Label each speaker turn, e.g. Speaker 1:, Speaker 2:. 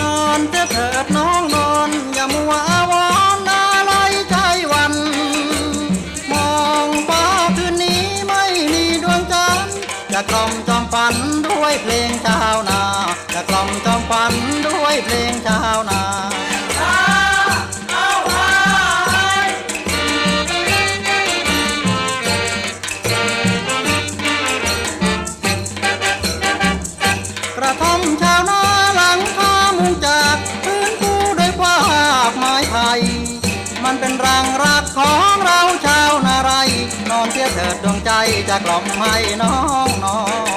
Speaker 1: นอนเถอะเถิดน้องนอน อย่ามัวอาวรณ์อะไรใจวัน มองฟ้าคืนนี้ไม่มีดวงจันทร์จะกล่อมจอมฝันด้วยเพลงชาวนา จะกล่อมจอมฝันด้วยเพลงชาวนากระท่อมชาวนาหลังคามุง มันเป็นรังรักของเราชาวนาไร นอนเสียเถิดดวงใจจะกล่อมให้น้องนอน